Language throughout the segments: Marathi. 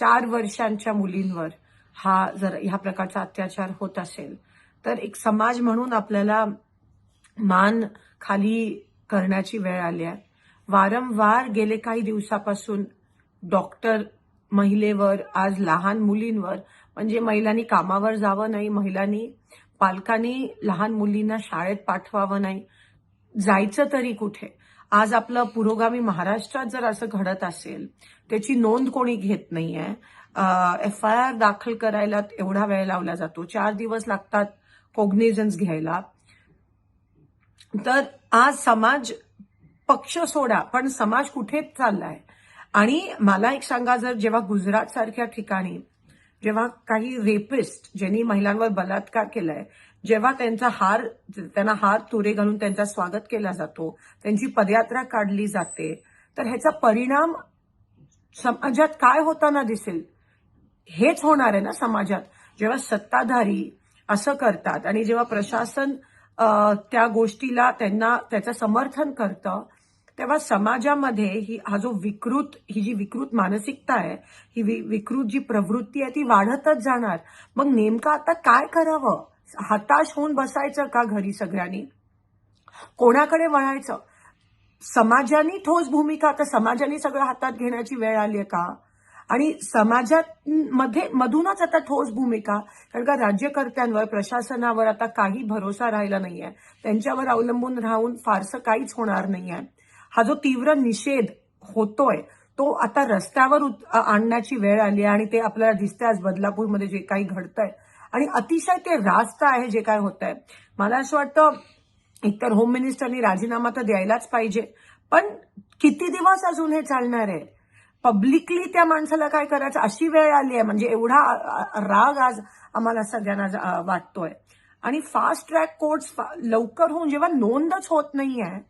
चार वर्षांच्या मुलींवर हा जर ह्या प्रकारचा अत्याचार होत असेल तर एक समाज म्हणून आपल्याला मान खाली करण्याची वेळ आली आहे. वारंवार गेले काही दिवसापासून डॉक्टर महिलेवर आज लहान मुलींवर म्हणजे महिलांनी कामावर जावं नाही महिलांनी पालकांनी लहान मुलींना शाळेत पाठवावं नाही जायचं तरी कुठे? आज आपलं पुरोगामी महाराष्ट्रात जर असं घडत असेल त्याची नोंद कोणी घेत नाहीये एफ आय आर दाखल करायला एवढा वेळ लावला जातो चार दिवस लागतात कोग्निझन्स घ्यायला. तर आज समाज पक्ष सोडा पण समाज कुठे चाललाय. आणि मला एक सांगा जर जेव्हा गुजरात सारख्या ठिकाणी जेव्हा काही रेपिस्ट ज्यांनी महिलांवर बलात्कार केलाय जेव्हा त्यांचा हार त्यांना हार तुरे घालून त्यांचा स्वागत केला जातो त्यांची पदयात्रा काढली जाते तर ह्याचा परिणाम समाजात काय होताना दिसेल? हेच होणार आहे ना समाजात. जेव्हा सत्ताधारी असं करतात आणि जेव्हा प्रशासन त्या गोष्टीला त्यांना त्याचं समर्थन करतं तेव्हा समाजामध्ये ही हा जो विकृत ही जी विकृत मानसिकता आहे ही वि- विकृत जी प्रवृत्ती आहे ती वाढतच जाणार. मग नेमकं आता काय करावं? हताश होऊन बसायचं का घरी सगळ्यांनी? कोणाकडे वळायचं? समाजाने ठोस भूमिका आता समाजाने सगळं हातात घेण्याची वेळ आली आहे का? आणि समाजात मध्ये मधूनच आता ठोस भूमिका कारण का राज्यकर्त्यांवर प्रशासनावर आता काही भरोसा राहिला नाहीये. त्यांच्यावर अवलंबून राहून फारसं काहीच होणार नाहीये. हा जो तीव्र निषेध होतोय तो आता रस्त्यावर उत- आणण्याची वेळ आली आहे आणि ते आपल्याला दिसतंय आज बदलापूरमध्ये जे काही घडतंय. आणि अतिशय ते रास्त आहे जे काय होत आहे मला असं वाटतं एकतर होम मिनिस्टरनी राजीनामा तर द्यायलाच पाहिजे पण किती दिवस अजून हे चालणार आहे? पब्लिकली त्या माणसाला काय करायचं? अशी वेळ आली आहे म्हणजे एवढा राग आज आम्हाला सगळ्यांना वाटतोय. आणि फास्ट ट्रॅक कोर्ट्स लवकर होऊन जेव्हा नोंदच होत नाही आहे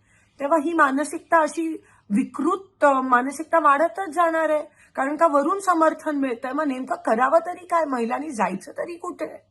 तेव्हा ही मानसिकता अशी विकृत मानसिकता वाढतच जाणार आहे. कारण का वरून समर्थन मिळतंय. मग नेमकं करावं तरी काय? महिलांनी जायचं तरी कुठे?